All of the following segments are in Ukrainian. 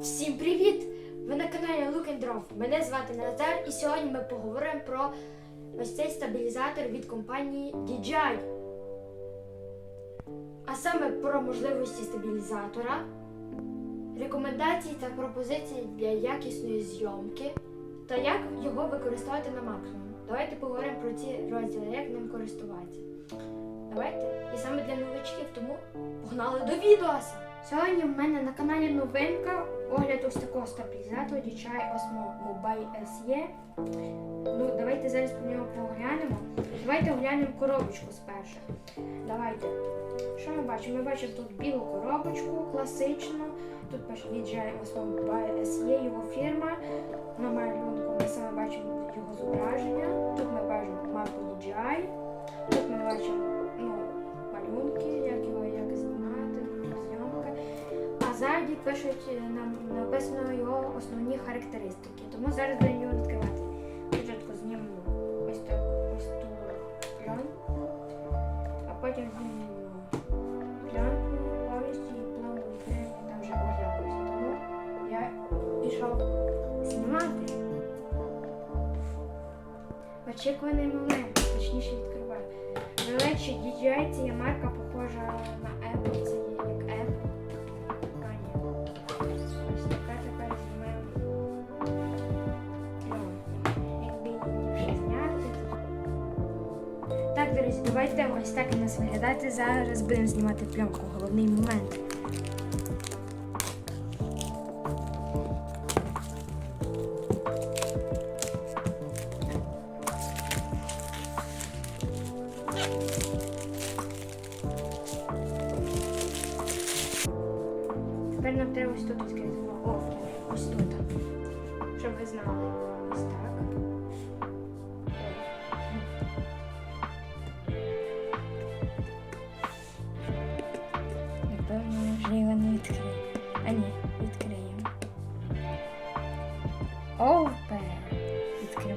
Всім привіт! Ви на каналі Look Draw. Мене звати Назар і сьогодні ми поговоримо про ось цей стабілізатор від компанії DJI. А саме про можливості стабілізатора, рекомендації та пропозиції для якісної зйомки та як його використовувати на максимум. Давайте поговоримо про ці розділи, як ним користуватися. Давайте. І саме для новичків, тому погнали до відео! Сьогодні в мене на каналі новинка огляд ось такого стабілізатора DJI Osmo Mobile SE. Ну, давайте зараз по нього поглянемо. Давайте оглянемо коробочку спершу. Давайте. Що ми бачимо? Ми бачимо тут білу коробочку, класичну. Тут пише DJI Osmo Mobile SE, його фірма. На малюнку ми саме бачимо його зображення. Тут ми бачимо марку DJI. Тут ми бачимо ну, малюнки, як його ззаді пишуть е, нам написано його основні характеристики. Тому зараз будемо його відкривати. Спочатку знімемо ось так ось ту пленку, а потім знімемо пленку повністю і відкриємо там вже оглядується. Тому я пішов знімати. Очікуваний момент, точніше відкриваю. До речі, є марка похожа на Apple. Так, друзі, давайте ось так і нас виглядати. Зараз будемо знімати пленку. Головний момент.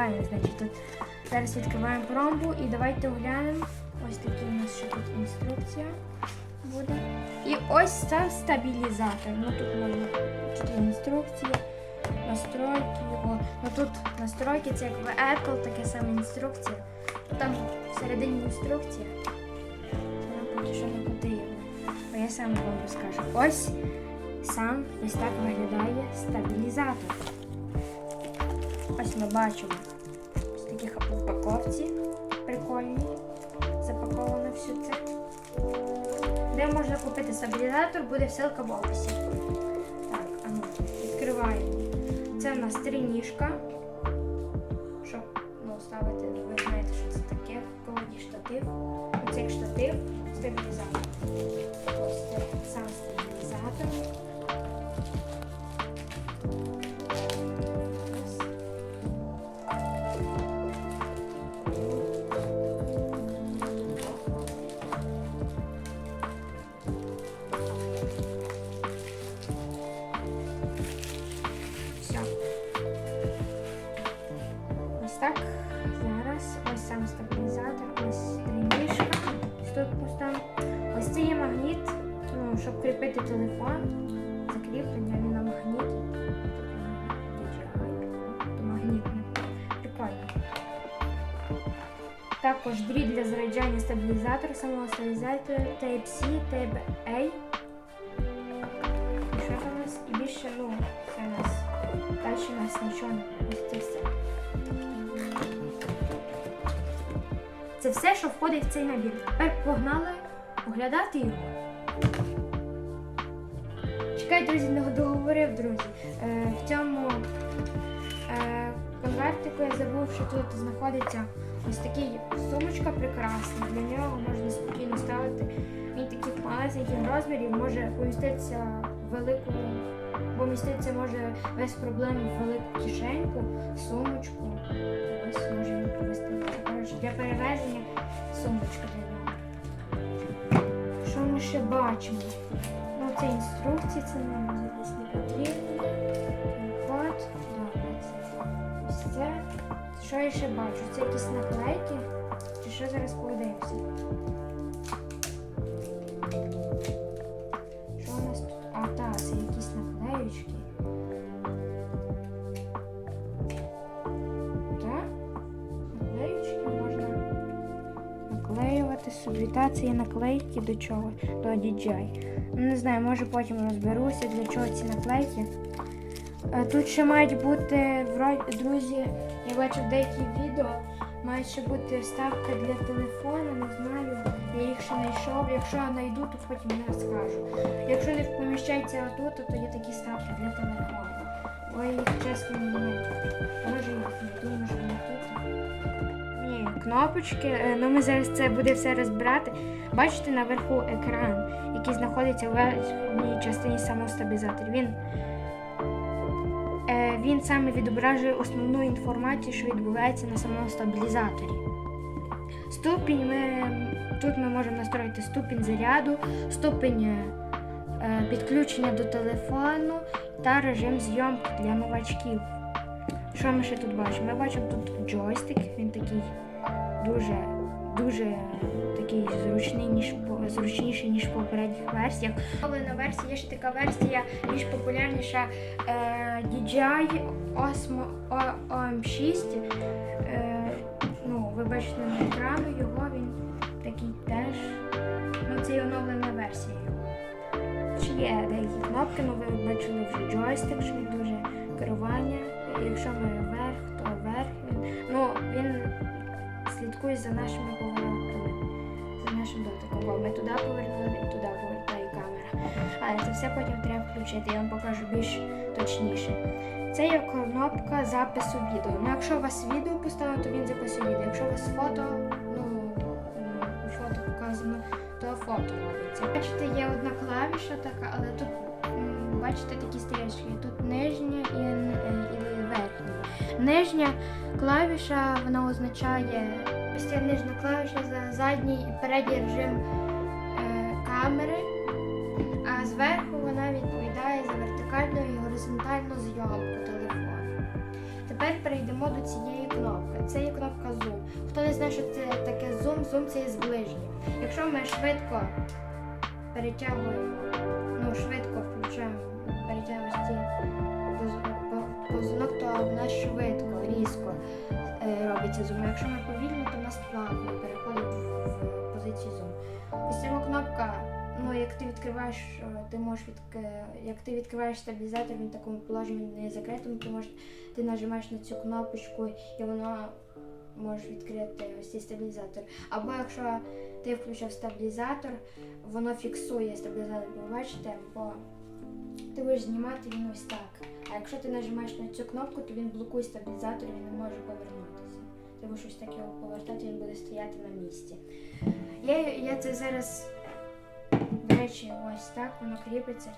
Відкриваємо, значить тут. Зараз відкриваємо промбу і давайте оглянемо. Ось такий у нас ще тут інструкція буде. І ось це стабілізатор. Ну тут можна тут інструкції, настройки його. Ну тут настройки, це як в Apple, таке саме інструкція. Там всередині інструкція. Нам поки що не потрібно. Бо я сам вам розкажу. Ось сам ось так виглядає стабілізатор. Ось ми бачимо упаковці прикольні. Запаковано все це. Де можна купити стабілізатор, буде ссылка в описі. Так, а ну, відкриваємо. Це в нас трініжка. Щоб ну, ставити, ви знаєте, що це таке, колоді штатив. Оце як штатив, стабілізатор. Ось це сам стабілізатор. Щоб кріпити телефон. Закріплення він на магніті. Також дріт для заряджання стабілізатора, самого стабілізатора, Type-C, Type-A. І що там у нас? І більше, ну, це у нас. Далі у нас нічого не це. Це все, що входить в цей набір. Тепер погнали оглядати його. Друзі, не договорив, друзі. Е, в цьому е, конвертику я забув, що тут знаходиться ось такий сумочка прекрасна. Для нього можна спокійно ставити. Він таких малесеньких розмірів може поміститися в велику, поміститися може без проблем в велику кишеньку, сумочку. Ось може він поміститися. Для перевезення сумочка для нього. Що ми ще бачимо? Це інструкції, це нам зараз не потрібно. Вот, добре. Ось це. Що я ще бачу? Це якісь наклейки. Чи що зараз подивимося? Що у нас тут? А, так, це якісь наклеючки. Так? Можна наклеювати собі. Та це є наклейки до чого? До DJI. Не знаю, може потім розберуся, для чого ці наклейки. Е, Тут ще мають бути, друзі, я бачив деякі відео, мають ще бути вставки для телефону, не знаю. Я їх ще не йшов. Якщо я знайду, то потім не розкажу. Якщо не поміщається отут, то є такі ставки для телефону. Ой, їх чесно не. Може їх не. Ні, кнопочки. е, Ну ми зараз це буде все розбирати. Бачите наверху екран, який знаходиться в верхній частині самого стабілізатора. Він, е, він саме відображує основну інформацію, що відбувається на самому стабілізаторі. Ступінь ми тут ми можемо настроїти ступінь заряду, ступінь е, підключення до телефону та режим зйомки для новачків. Що ми ще тут бачимо? Ми бачимо тут джойстик, він такий дуже, дуже такий зручний, ніж зручніший, ніж в попередніх версіях. на версії є ще така версія більш популярніша е, DJI Osmo OM6. Е, ну, ви бачите на екрану його, він такий теж. Ну, це і оновлена версія його. Ще є деякі кнопки, ну ви бачили вже джойстик, що він дуже керування. Якщо ми слідкує за нашими поворотами, за нашим дотиком. Бо ми туди повернули, він туди повертає камера. Але це все потім треба включити, я вам покажу більш точніше. Це є кнопка запису відео. Ну, якщо у вас відео поставлено, то він записує відео. Якщо у вас фото, ну фото показано, то фото робиться. Бачите, є одна клавіша така, але тут бачите такі стрічки. Тут нижня і, е, і верхня. Нижня клавіша вона означає ця нижня клавіша за задній і передній режим е, камери, а зверху вона відповідає за вертикальну і горизонтальну зйомку телефону. Тепер перейдемо до цієї кнопки. Це є кнопка Zoom. Хто не знає, що це таке Zoom, Zoom це є зближення. Якщо ми швидко перетягуємо, ну швидко включаємо, перетягуємо поз- позунок, то в нас швидко, різко робиться зум. Якщо ми повільно, то нас плавно переходить в, позицію зум. Ось ця кнопка, ну як ти відкриваєш, е, ти можеш від, як ти відкриваєш стабілізатор, він в такому положенні не закритому, то можеш, ти нажимаєш на цю кнопочку і воно може відкрити ось цей стабілізатор. Або якщо ти включив стабілізатор, воно фіксує стабілізатор, ви бачите, бо ти будеш знімати він ось так. А якщо ти нажимаєш на цю кнопку, то він блокує стабілізатор, він не може повернутися. Ти будеш ось так його повертати, він буде стояти на місці. Я, я це зараз, до речі, ось так воно кріпиться.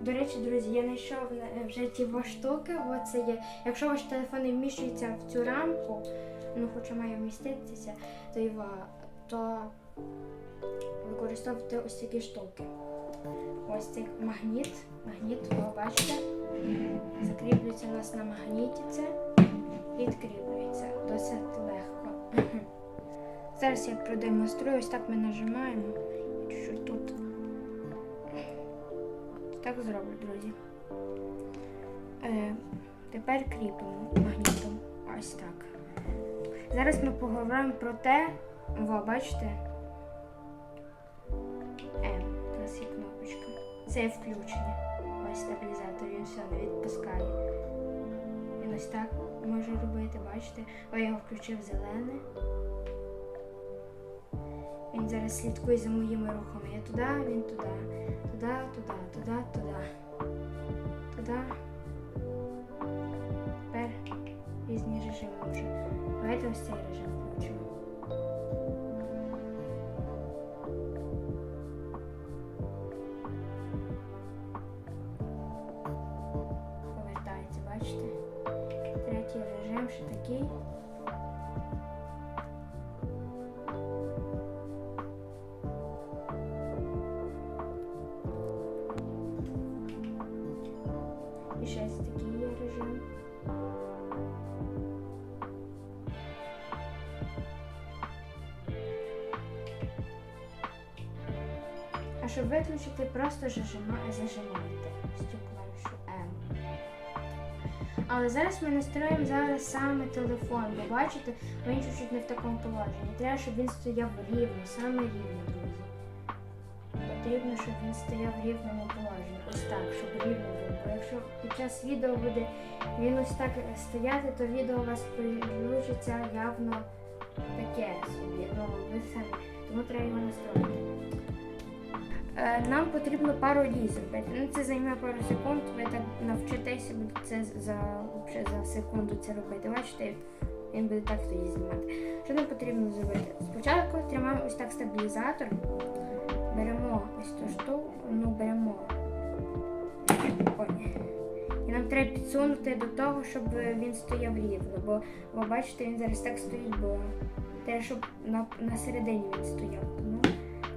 До речі, друзі, я знайшов вже ті два штуки. Оце є. Якщо ваш телефон не вміщується в цю рамку, ну хоча має вміститися, то його, то використовуйте ось такі штуки. Ось цей магніт. Магніт, ви бачите, закріплюється у нас на магніті це. Відкріплюється досить легко. Зараз я продемонструю, ось так ми нажимаємо. Чуть-чуть тут. Так зроблю, друзі. Е, тепер кріпимо магнітом. Ось так. Зараз ми поговоримо про те, во, бачите? М, у нас є кнопочка. Це включення. Ось стабілізатор, він все не відпускає. Він ось так може робити, бачите? О, я його включив зелене. Він зараз слідкує за моїми рухами. Я туди, він туди, туди, туди, туди, туди, туди. Ще такий. І ще такий є. А щоб виключити, просто зажима- зажимайте ось клавішу М. А Але зараз ми настроїмо зараз саме телефон, бо бачите, він чуть-чуть не в такому положенні. Треба, щоб він стояв рівно, саме рівно, друзі. Потрібно, щоб він стояв в рівному положенні. Ось так, щоб рівно було. Бо якщо під час відео буде він ось так стояти, то відео у вас получиться явно таке собі. Ну, ви самі. Тому треба його настроїти. Е, Нам потрібно пару дій. Ну, це займе пару секунд, ви так навчитеся це за, за секунду це робити. Бачите, він буде так тоді знімати. Що нам потрібно зробити? Спочатку тримаємо ось так стабілізатор, беремо ось ту штуку, ну беремо. Ой. І нам треба підсунути до того, щоб він стояв рівно. Бо, бо бачите, він зараз так стоїть, бо треба, щоб на, на середині він стояв. Тому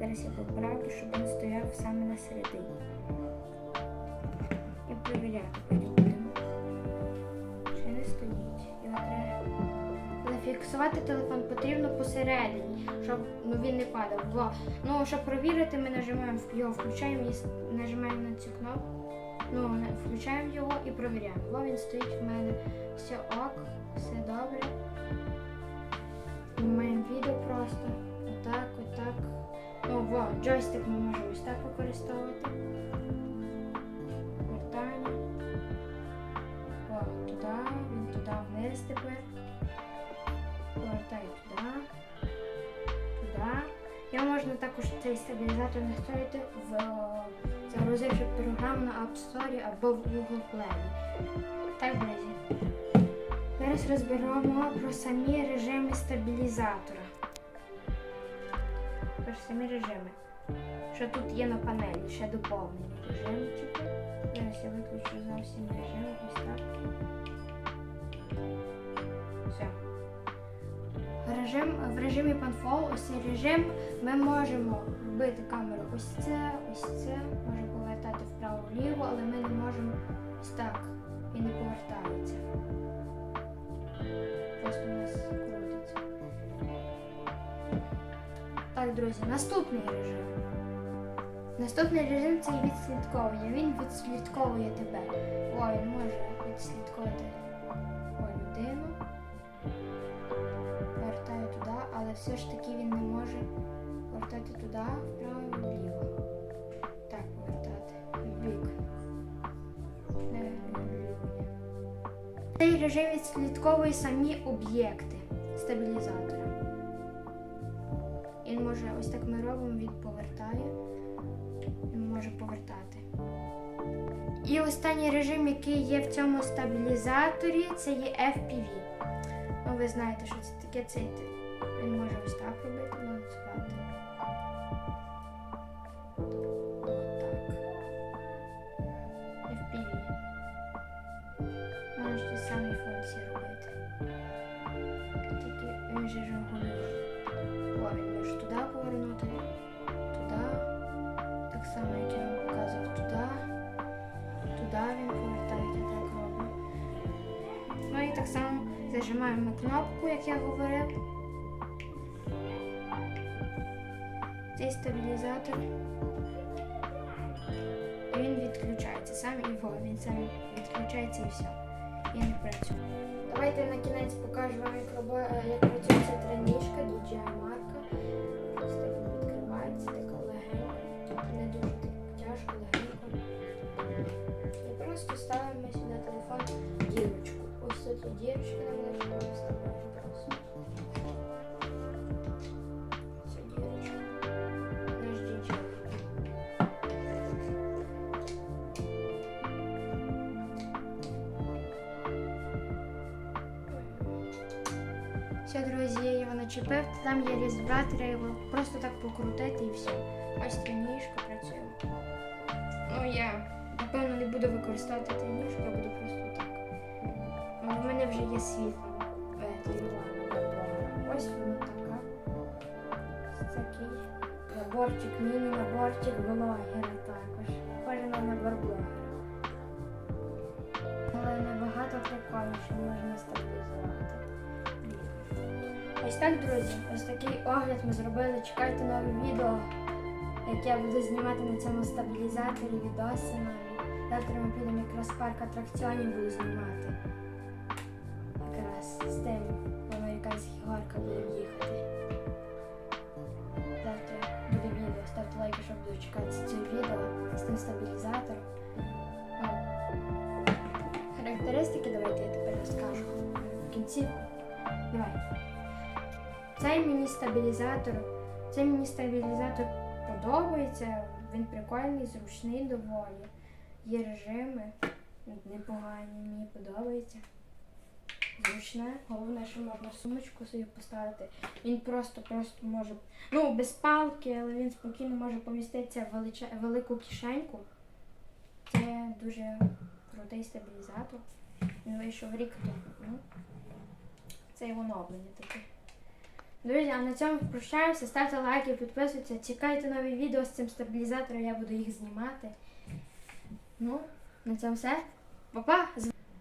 зараз я поправлю, щоб він стояв саме на середині. І перевіряти будемо. Ще не стоїть. Його треба. Зафіксувати телефон потрібно посередині, щоб ну, він не падав. Во. Ну, щоб перевірити, ми нажимаємо його, включаємо і нажимаємо на цю кнопку. Ну, включаємо його і перевіряємо. Во він стоїть в мене. Все ок, все добре. Знімаємо відео просто. Отак, отак. Во, джойстик ми можемо ось так використовувати. Вертання. О, туди, він туди вниз тепер. Повертай туди. Туди. Я можна також цей стабілізатор настроїти в загрузивши програму на App Store або в Google Play. Так, друзі. Зараз розберемо про самі режими стабілізатора. Про самі режими. Що тут є на панелі, ще доповнені режимчики. Зараз я виключу зовсім режим. Ось так. Все. Режим, в режимі PanFall, ось цей режим, ми можемо робити камеру ось це, ось це, можемо повертати вправо-вліво, але ми не можемо ось так. Він не повертається. Так, друзі, наступний режим. Наступний режим це відслідковування. Він відслідковує тебе. О, він може відслідковувати о, людину. Повертає туди, але все ж таки він не може повертати туди, вправо і вліво. Так, повертати. В бік. Цей режим відслідковує самі об'єкти стабілізатора. Може, ось так ми робимо, він повертає. Він може повертати. І останній режим, який є в цьому стабілізаторі, це є FPV. Ну, ви знаєте, що це таке. Це він може ось так робити, ну, так само зажимаємо кнопку, як я говорив. Цей стабілізатор. І він відключається сам во, він сам відключається і все. І не працює. Давайте на кінець покажу вам, як працює ця тренічка DJI Ось тут є дірочка нам лежить, вставляємо просто. Цю дірочку. Наш DJI. Все, друзі, я його начепив, там є різбра, треба його просто так покрутити і все. Ось тренішка працює. Ну я напевно не буду використовувати тренішку, я буду просто вже є світло. Е. Ось вона така. Ось такий наборчик, міні-наборчик блогера також. Схоже на набор блогера. Але набагато прикольніше можна стабілізувати. Ось так, друзі, ось такий огляд ми зробили. Чекайте нові відео, як я буду знімати на цьому стабілізаторі відоси нові. Завтра ми підемо якраз парк атракціонів буду знімати. Мені стабілізатор, цей мені стабілізатор подобається. Він прикольний, зручний доволі. Є режими непогані, мені подобається. Зручне, головне, що можна сумочку собі поставити. Він просто просто може, ну без палки, але він спокійно може поміститися в величе, велику кишеньку. Це дуже крутий стабілізатор. Він вийшов рік тому. Це його оновлення таке. Друзі, а на цьому прощаємося. Ставте лайки, підписуйтесь, чекайте нові відео з цим стабілізатором, я буду їх знімати. Ну, на цьому все. Па-па!